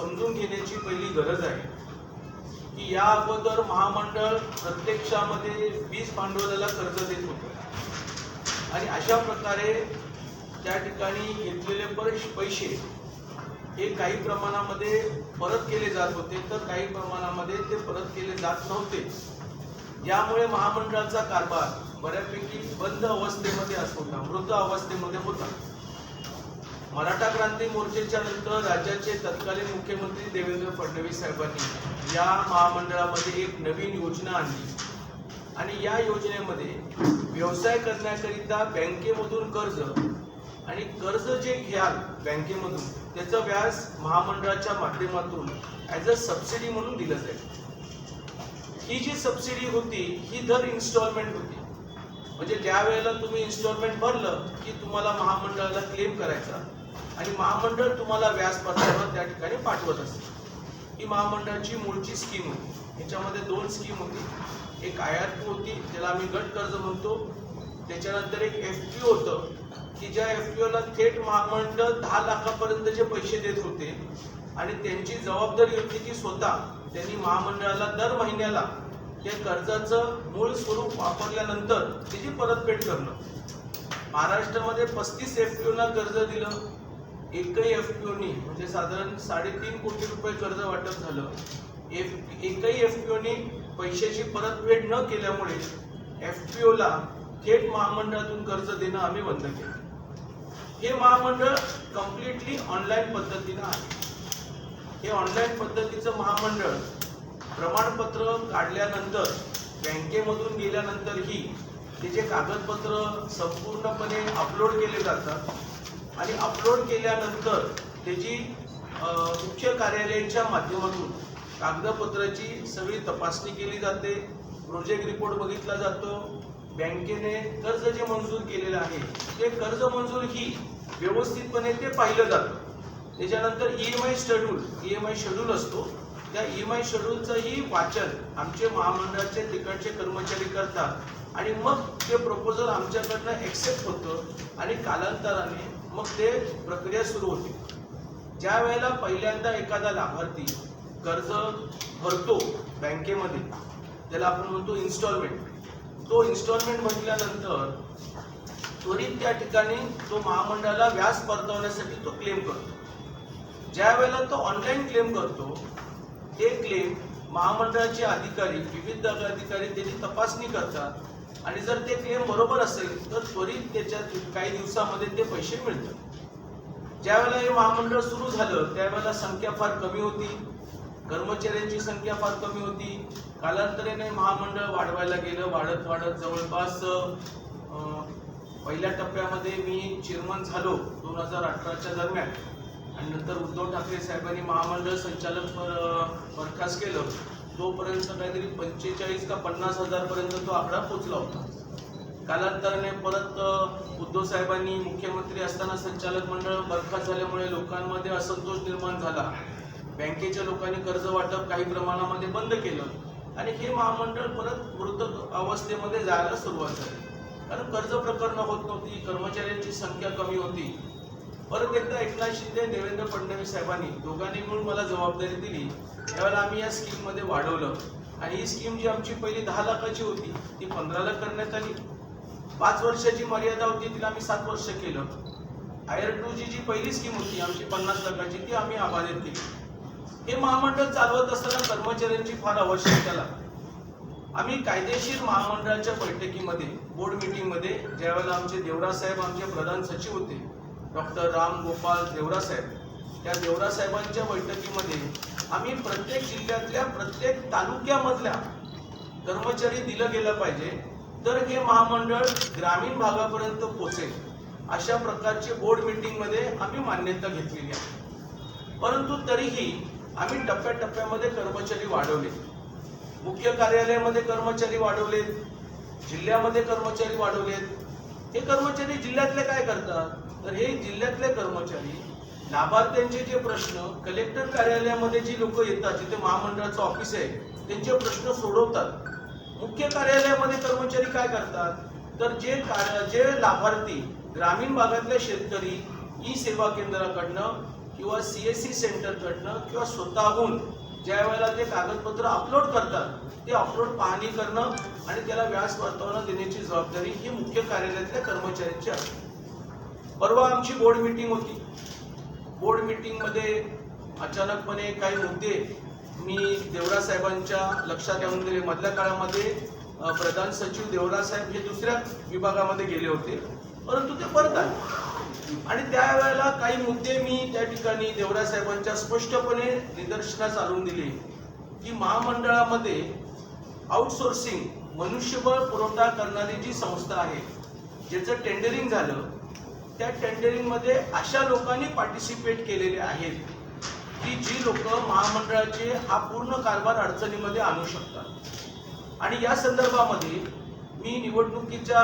समजून घेण्याची पहिली गरज आहे. की या अगोदर महामंडळ प्रत्यक्षामध्ये वीज भांडवलाला कर्ज देत होतं. आणि अशा प्रकारे त्या ठिकाणी घेतलेले बरेच पैसे हे काही प्रमाणामध्ये परत केले जात होते तर काही प्रमाणामध्ये ते परत केले जात नव्हते. यामुळे महामंडळाचा कारभार बऱ्यापैकी बंद अवस्थेमध्ये असत होता मृत अवस्थेमध्ये होता. मराठा क्रांती मोर्चेच्या नंतर राज्याचे तत्कालीन मुख्यमंत्री देवेंद्र फडणवीस साहेबांनी या महामंडळामध्ये एक नवीन योजना आणली. आणि या योजनेमध्ये व्यवसाय करण्याकरिता बँकेमधून कर्ज आणि कर्ज जे घ्याल बँकेमधून त्याचं व्याज महामंडळाच्या माध्यमातून ॲज अ सबसिडी म्हणून दिलं जाईल. ही जी सबसिडी होती ही दर इन्स्टॉलमेंट होती. म्हणजे ज्या वेळेला तुम्ही इन्स्टॉलमेंट भरलं की तुम्हाला महामंडळाला क्लेम करायचा आणि महामंडळ तुम्हाला व्याज पत्रावर त्या ठिकाणी पाठवत असते. ही महामंडळाची मूळची स्कीम होती. ह्याच्यामध्ये दोन स्कीम होती. एक आय आर पी होती ज्याला आम्ही गट कर्ज म्हणतो. त्याच्यानंतर एक एफ पी होतं की ज्या एफ पी ओला थेट महामंडळ दहा लाखापर्यंतचे पैसे देत होते आणि त्यांची जबाबदारी होती की स्वतः त्यांनी महामंडळाला दर महिन्याला त्या कर्जाचं मूळ स्वरूप वापरल्यानंतर त्याची परतफेड करणं. महाराष्ट्रामध्ये पस्तीस एफ पी ओला कर्ज दिलं. एकही एफ पी ओनी म्हणजे साधारण साडेतीन कोटी रुपये कर्ज वाटप झालं. एफ एकही एफ पी ओनी पैशाची परतफेड न केल्यामुळे एफ पी ओला थेट महामंडळातून कर्ज देणं आम्ही बंद केलं. हे महामंडळ कम्प्लिटली ऑनलाईन पद्धतीनं आहे. हे ऑनलाईन पद्धतीचं महामंडळ प्रमाणपत्र काढल्यानंतर बँकेमधून गेल्यानंतरही त्याचे कागदपत्र संपूर्णपणे अपलोड केले जातात आणि अपलोड केल्यानंतर त्याची मुख्य कार्यालयाच्या माध्यमातून कागदपत्राची सगळी तपासणी केली जाते प्रोजेक्ट रिपोर्ट बघितला जातो बँकेने कर्ज जे मंजूर केलेलं आहे ते कर्ज मंजूर ही व्यवस्थितपणे ते पाहिलं जातं. त्याच्यानंतर E M I schedule E M I schedule असतो. त्या ई एम आय शेड्यूलचंही वाचन आमचे महामंडळाचे तिकडचे कर्मचारी करतात. आणि मग ते प्रपोजल आमच्याकडनं ॲक्सेप्ट होतं आणि कालांतराने मग ते प्रक्रिया सुरू होते. ज्या वेळेला पहिल्यांदा एखादा लाभार्थी कर्ज भरतो बँकेमध्ये त्याला आपण म्हणतो इन्स्टॉलमेंट तो इन्स्टॉलमेंट म्हटल्यानंतर त्वरित त्या ठिकाणी तो महामंडळाला व्याज परतवण्यासाठी तो क्लेम करतो. ज्या वेळेला तो ऑनलाईन क्लेम करतो ते क्लेम महामंडळाचे अधिकारी विविध अधिकारी त्याची तपासणी करतात. आणि जर ते क्लेम बरोबर असेल तर त्वरित त्याच्या काही दिवसामध्ये ते पैसे मिळतात. ज्या वेळेला हे महामंडळ सुरू झालं त्यावेळेला संख्या फार कमी होती. कर्मचाऱ्यांची संख्या फार कमी होती. कालांतराने महामंडळ वाढवायला गेलं वाढत वाढत जवळपास अं, पहिल्या टप्प्यामध्ये मी चेअरमन झालो दोन हजार अठराच्या दरम्यान. आणि नंतर उद्धव ठाकरे साहेबांनी महामंडळ संचालक पर- बरखास्त केलं. तोपर्यंत काहीतरी पंचेचाळीस का पन्नास हजार पर्यंत तो आकडा पोचला होता. कालांतराने परत उद्धव साहेबांनी मुख्यमंत्री असताना संचालक मंडळ बरखास्त झाल्यामुळे लोकांमध्ये असंतोष निर्माण झाला. बँकेच्या लोकांनी कर्ज वाटप काही प्रमाणामध्ये बंद केलं आणि हे महामंडळ परत वृद्ध अवस्थेमध्ये जायला सुरुवात झाली. कारण कर्ज प्रकरणं होत नव्हती कर्मचाऱ्यांची संख्या कमी होती. परत एकदा एकनाथ शिंदे देवेंद्र फडणवीस साहेबांनी. दोघांनी मिळून मला जबाबदारी दिली. त्यावेळेला आम्ही या स्कीममध्ये वाढवलं. आणि ही स्कीम जी आमची पहिली दहा लाखाची होती ती पंधरा लाख करण्यात आली. पाच वर्षाची मर्यादा होती तिला आम्ही सात वर्ष केलं. आयर टू जी जी पहिली स्कीम होती आमची पन्नास लाखाची ती आम्ही अबाधित केली. हे महामंडळ चालवत असताना कर्मचाऱ्यांची फार आवश्यकता लागते. आम्ही कायदेशीर महामंडळाच्या बैठकीमध्ये बोर्ड मीटिंगमध्ये ज्यावेळेला आमचे देवरा साहेब आमचे प्रधान सचिव होते डॉक्टर राम गोपाल देवरा साहेब त्या देवरा साहेबांच्या बैठकीमध्ये आम्ही प्रत्येक जिल्ह्यातल्या प्रत्येक तालुक्यामधल्या कर्मचारी दिलं गेलं पाहिजे. तर हे महामंडळ ग्रामीण भागापर्यंत पोचेल. अशा प्रकारचे बोर्ड मीटिंगमध्ये आम्ही मान्यता घेतलेली आहे. परंतु तरीही आम्ही टप्प्याटप्प्यामध्ये कर्मचारी वाढवले. मुख्य कार्यालयामध्ये कर्मचारी वाढवलेत. जिल्ह्यामध्ये कर्मचारी वाढवलेत. हे कर्मचारी जिल्ह्यातले काय करतात? तर हे जिल्ह्यातले कर्मचारी लाभार्थ्यांचे जे प्रश्न कलेक्टर कार्यालयामध्ये जी लोक येतात जिथे महामंडळाचं ऑफिस आहे त्यांचे प्रश्न सोडवतात. मुख्य कार्यालयामध्ये कर्मचारी काय करतात? तर जे कार्य जे लाभार्थी ग्रामीण भागातले शेतकरी ई सेवा केंद्राकडनं किंवा सी एस सी सेंटरकडनं किंवा स्वतःहून ज्या वेळेला ते कागदपत्र अपलोड करतात ते अपलोड पाहणी करणं आणि त्याला व्याज परतावा देण्याची जबाबदारी ही मुख्य कार्यालयातल्या कर्मचाऱ्यांची असते. परवा आमची बोर्ड मीटिंग होती. बोर्ड मीटिंगमध्ये अचानकपणे काही मुद्दे मी देवरा साहेबांच्या लक्षात येऊन दिले. मधल्या काळामध्ये प्रधान सचिव देवरा साहेब हे दुसऱ्या विभागामध्ये गेले होते. परंतु ते परत आले. आणि त्यावेळेला काही मुद्दे मी त्या ठिकाणी देवरा साहेबांच्या स्पष्टपणे निदर्शनास आणून दिले की महामंडळामध्ये आउटसोर्सिंग मनुष्यबळ पुरवठा करणारी जी संस्था आहे ज्याचं टेंडरिंग झालं त्या टेंडरिंगमध्ये अशा लोकांनी पार्टिसिपेट केलेले आहेत की जी लोक महामंडळाचे हा पूर्ण कारभार अडचणीमध्ये आणू शकतात. आणि या संदर्भामध्ये मी निवडणुकीच्या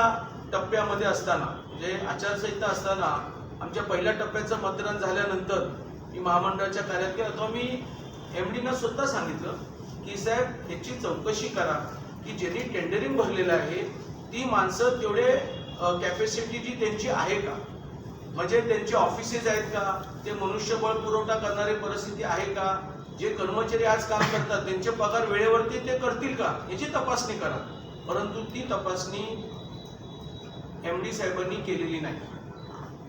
टप्प्यामध्ये असताना म्हणजे आचारसंहिता असताना आमच्या पहिल्या टप्प्याचं मतदान झाल्यानंतर मी महामंडळाच्या कार्यात गेलो. तेव्हा मी एम डीनं स्वतः सांगितलं की साहेब ह्याची चौकशी करा की ज्यांनी टेंडरिंग भरलेलं आहे ती माणसं तेवढे कॅपॅसिटी जी त्यांची आहे का? म्हणजे त्यांचे ऑफिसेस आहेत का? ते मनुष्यबळ पुरवठा करणारी परिस्थिती आहे का? जे कर्मचारी आज काम करतात त्यांचे पगार वेळेवरती ते करतील का? याची तपासणी करा. परंतु ती तपासणी एम डी साहेबांनी केलेली नाही.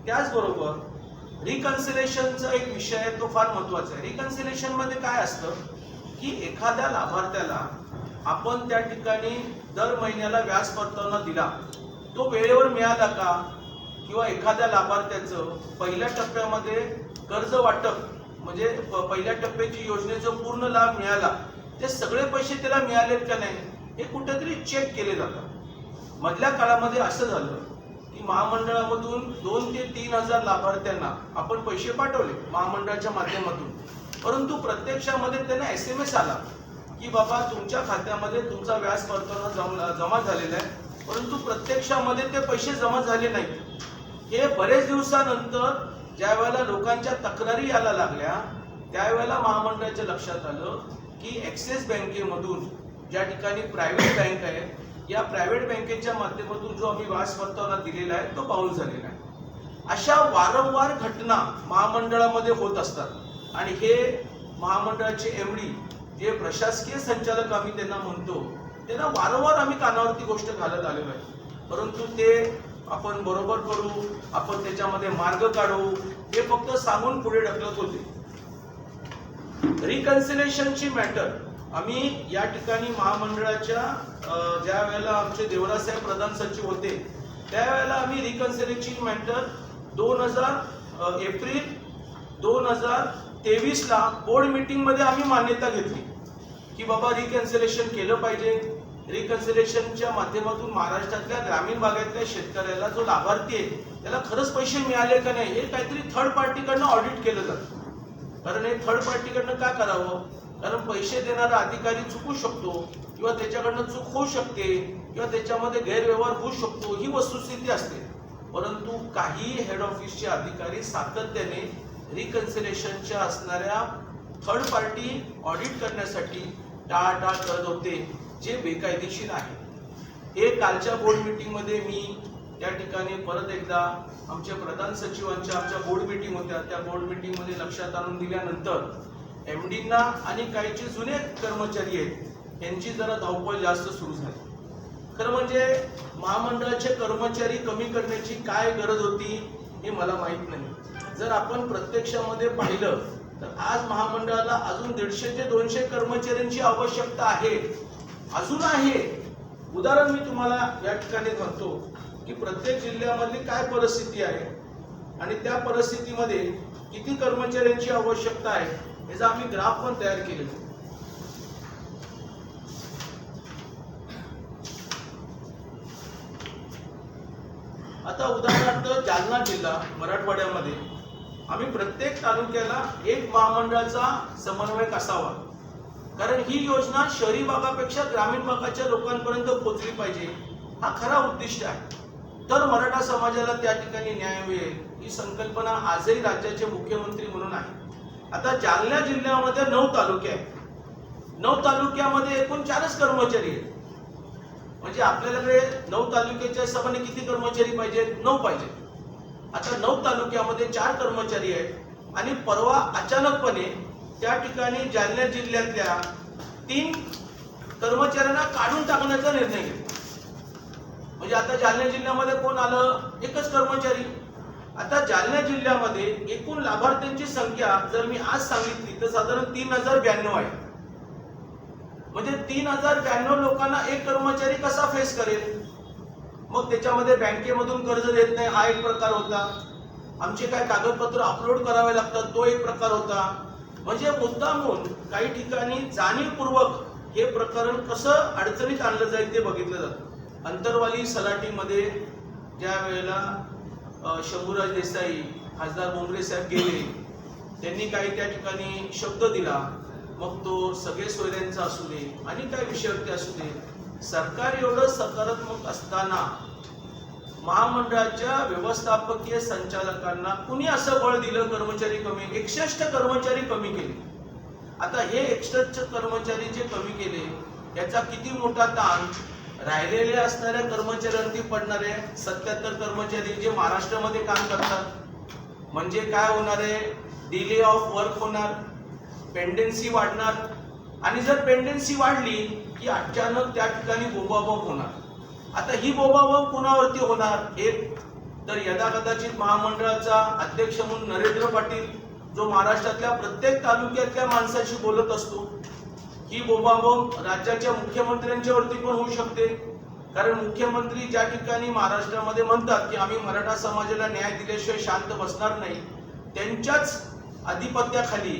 त्याचबरोबर रिकन्सिलेशनचा एक विषय आहे तो फार महत्त्वाचा आहे. रिकन्सिलेशनमध्ये काय असतं? की एखाद्या लाभार्थ्याला आपण त्या ठिकाणी दर महिन्याला व्याज परतावना दिला. तो वेळेवर मिळाला का? किंवा एखाद्या लाभार्थ्याचं पहिल्या टप्प्यामध्ये कर्ज वाटप म्हणजे पहिल्या टप्प्याची योजनेचा पूर्ण लाभ मिळाला ते सगळे पैसे त्याला मिळाले का नाही हे कुठेतरी चेक केले जातात. मधल्या काळामध्ये असं झालं की महामंडळामधून दोन ते तीन हजार लाभार्थ्यांना आपण पैसे पाठवले महामंडळाच्या माध्यमातून. परंतु प्रत्यक्षामध्ये त्यांना एस एम एस आला की बाबा तुमच्या खात्यामध्ये तुमचा व्याज परतावा जम- जमा झालेला आहे परंतु प्रत्यक्षामध्ये ते पैसे जमा झाले नाहीत. हे बरेच दिवसानंतर ज्या वेळेला लोकांच्या तक्रारी यायला लागल्या त्यावेळेला महामंडळाच्या लक्षात आलं की ॲक्सिस बँकेमधून ज्या ठिकाणी प्रायव्हेट बँक आहे या प्रायव्हेट बँकेच्या माध्यमातून जो आम्ही वास परतावा दिलेला आहे तो बाउल झालेला आहे. अशा वारंवार घटना महामंडळामध्ये होत असतात. आणि हे महामंडळाचे एमडी जे प्रशासकीय संचालक आम्ही त्यांना म्हणतो त्यांना वारंवार आम्ही कानावरती गोष्ट घालत आलेलो आहे. परंतु ते आपण बरोबर करू आपण त्याच्यामध्ये मार्ग काढू हे फक्त सांगून पुढे ढकलत होते. रिकन्सिलेशनची मॅटर आम्ही या ठिकाणी महामंडळाच्या ज्या वेळेला आमचे देवरासाहेब प्रधान सचिव होते त्यावेळेला आम्ही रिकन्सिलेशन मॅटर दोन हजार एप्रिल दोन हजार तेवीसला बोर्ड मिटिंगमध्ये आम्ही मान्यता घेतली की बाबा रिकन्सिलेशन केलं पाहिजे. रिकन्सिलेशनच्या माध्यमातून महाराष्ट्रातल्या ग्रामीण भागातल्या शेतकऱ्याला जो लाभार्थी आहे त्याला खरंच पैसे मिळाले का नाही हे काहीतरी थर्ड पार्टीकडनं ऑडिट केलं जातं. कारण हे थर्ड पार्टीकडनं का करावं? कारण पैसे देणारा अधिकारी चुकू शकतो किंवा त्याच्याकडनं चूक होऊ शकते किंवा त्याच्यामध्ये गैरव्यवहार होऊ शकतो ही वस्तुस्थिती असते. परंतु काही हेड ऑफिसचे अधिकारी सातत्याने रिकन्सिलेशनच्या असणाऱ्या थर्ड पार्टी ऑडिट करण्यासाठी टाळाटाळ करत होते. जे बेकायदेशीर आहे. हे कालच्या बोर्ड मीटिंगमध्ये मी त्या ठिकाणी परत एकदा आमच्या प्रधान सचिवांच्या आमच्या बोर्ड मीटिंग होत्या. त्या बोर्ड मीटिंगमध्ये लक्षात आणून दिल्यानंतर एम डींना आणि काही जे जुने कर्मचारी आहेत यांची जरा धावपळ जास्त सुरू झाली. खरं म्हणजे महामंडळाचे कर्मचारी कमी करण्याची काय गरज होती हे मला माहीत नाही. जर आपण प्रत्यक्षामध्ये पाहिलं तर आज महामंडळाला अजून दीडशे ते दोनशे कर्मचाऱ्यांची आवश्यकता आहे. अजून आहे. उदाहरण मी तुम्हाला या ठिकाणी म्हणतो की प्रत्येक जिल्ह्यामधली काय परिस्थिती आहे आणि त्या परिस्थितीमध्ये किती कर्मचाऱ्यांची आवश्यकता आहे याचा आम्ही ग्राफ पण तयार केलेला आता उदाहरणार्थ जालना जिल्हा मराठवाड्यामध्ये आम्ही प्रत्येक तालुक्याला एक महामंडळाचा समन्वयक असावा. कारण ही योजना शहरी भागापेक्षा ग्रामीण भागाच्या लोकांपर्यंत पोहोचली पाहिजे. हा खरा उद्दिष्ट आहे. तर मराठा समाजाला त्या ठिकाणी न्याय मिळेल ही संकल्पना आजही राज्याचे मुख्यमंत्री म्हणून आहे. आता जालना जिल्ह्यामध्ये नऊ तालुके आहेत. नऊ तालुक्यामध्ये एकूण चारच कर्मचारी आहेत. म्हणजे आपल्याकडे नऊ तालुक्याच्या हिशोबाने किती कर्मचारी पाहिजेत? नऊ पाहिजेत. आता नऊ तालुक्यामध्ये चार कर्मचारी आहेत आणि परवा अचानकपणे त्या ठिकाणी जालना जिल्ह्यातल्या तीन कर्मचाऱ्यांना काढून टाकण्याचा निर्णय घेतला. म्हणजे आता जालना जिल्ह्यामध्ये कोण आलं? एकच कर्मचारी. आता जालना जिल्ह्यामध्ये एकूण लाभार्थ्यांची संख्या जर मी आज सांगितली तर साधारण तीन हजार ब्याण्णव आहे. म्हणजे तीन हजार ब्याण्णव लोकांना एक कर्मचारी कसा फेस करेल? मग त्याच्यामध्ये बँकेमधून कर्ज देत नाही हा एक प्रकार होता. आमचे काय कागदपत्र अपलोड करावे लागतात तो एक प्रकार होता. म्हणजे मुद्दामून काही ठिकाणी जाणीवपूर्वक हे प्रकरण कसं अडचणीत आणलं जाईल ते बघितलं जातं. अंतरवाली सलाटीमध्ये ज्या वेळेला शंभूराज देसाई खासदार बोंगरे साहेब गेले त्यांनी काही त्या ठिकाणी शब्द दिला. मग तो सगळे सोयऱ्यांचा असू दे आणि काय विषयावरती असू दे. सरकार एवढं सकारात्मक असताना महामंडळाच्या व्यवस्थापकीय संचालकांना कुणी असं बळ दिलं कर्मचारी कमी एकसष्ट कर्मचारी कमी केले? आता हे एकसष्ट कर्मचारी जे कमी केले याचा किती मोठा ताण राहिलेले असणाऱ्या कर्मचाऱ्यांवरती पडणारे सत्याहत्तर कर्मचारी जे महाराष्ट्रामध्ये काम करतात. म्हणजे काय होणार आहे? डिले ऑफ वर्क होणार पेंडेन्सी वाढणार. आणि जर पेंडेन्सी वाढली की अचानक त्या ठिकाणी बोबाबोब होणार. आता ही बोंबाबोंब कुणावरती होणार? एक तर यदा कदाचित महामंडळाचा अध्यक्ष म्हणून नरेंद्र पाटील जो महाराष्ट्रातल्या प्रत्येक तालुक्यातल्या माणसाशी बोलत असतो ही बोंबाबोंब राज्याच्या मुख्यमंत्र्यांच्या वरती पण होऊ शकते. कारण मुख्यमंत्री ज्या ठिकाणी महाराष्ट्रामध्ये म्हणतात की आम्ही मराठा समाजाला न्याय दिल्याशिवाय शांत बसणार नाही त्यांच्याच अधिपत्याखाली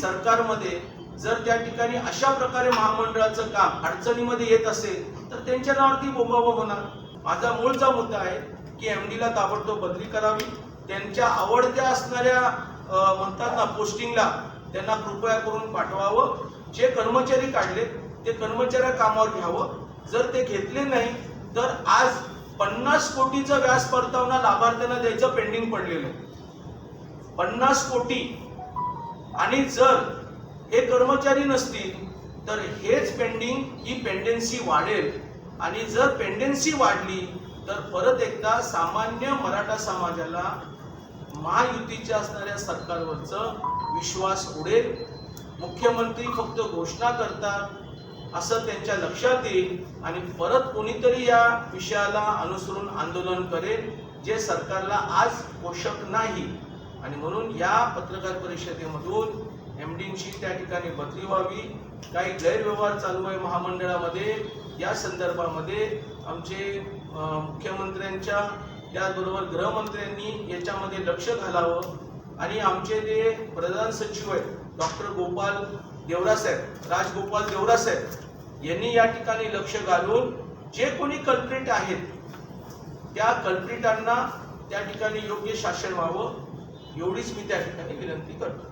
सरकारमध्ये जर त्या ठिकाणी अशा प्रकारे महामंडळाचं काम अडचणीमध्ये येत असेल तर त्यांच्या नावावरती बोंबाबोंब होणार. माझा मूळचा मुद्दा आहे की एम ला ताबडतोब बदली करावी. त्यांच्या आवडत्या असणाऱ्या म्हणतात ना पोस्टिंगला त्यांना कृपया करून पाठवावं. जे कर्मचारी काढले ते कर्मचाऱ्या कामावर घ्यावं. जर ते घेतले नाही तर आज पन्नास कोटीचं व्याज परतावना लाभार्थ्यांना द्यायचं पेंडिंग पडलेलं आहे. पन्नास कोटी. आणि जर हे कर्मचारी नसतील तर हेच पेंडिंग ही पेंडेन्सी वाढेल. आणि जर पेंडेन्सी वाढली तर परत एकदा सामान्य मराठा समाजाला महायुतीच्या असणाऱ्या सरकारवरचं विश्वास उडेल. मुख्यमंत्री फक्त घोषणा करतात असं त्यांच्या लक्षात येईल. आणि परत कोणीतरी या विषयाला अनुसरून आंदोलन करेल जे सरकारला आज पोषक नाही. आणि म्हणून या पत्रकार परिषदेमधून एम डींची त्या ठिकाणी बदली व्हावी. काही गैरव्यवहार चालू आहे महामंडळामध्ये. या संदर्भामध्ये आमचे मुख्यमंत्र्यांच्या त्याचबरोबर गृहमंत्र्यांनी याच्यामध्ये लक्ष घालावं. आणि आमचे जे प्रधान सचिव आहेत डॉक्टर गोपाल देवरासाहेब राजगोपाल देवरासाहेब यांनी या ठिकाणी लक्ष घालून जे कोणी कल्प्रिट आहेत त्या कल्प्रिटांना त्या ठिकाणी योग्य शासन व्हावं एवढीच मी त्या ठिकाणी विनंती करतो.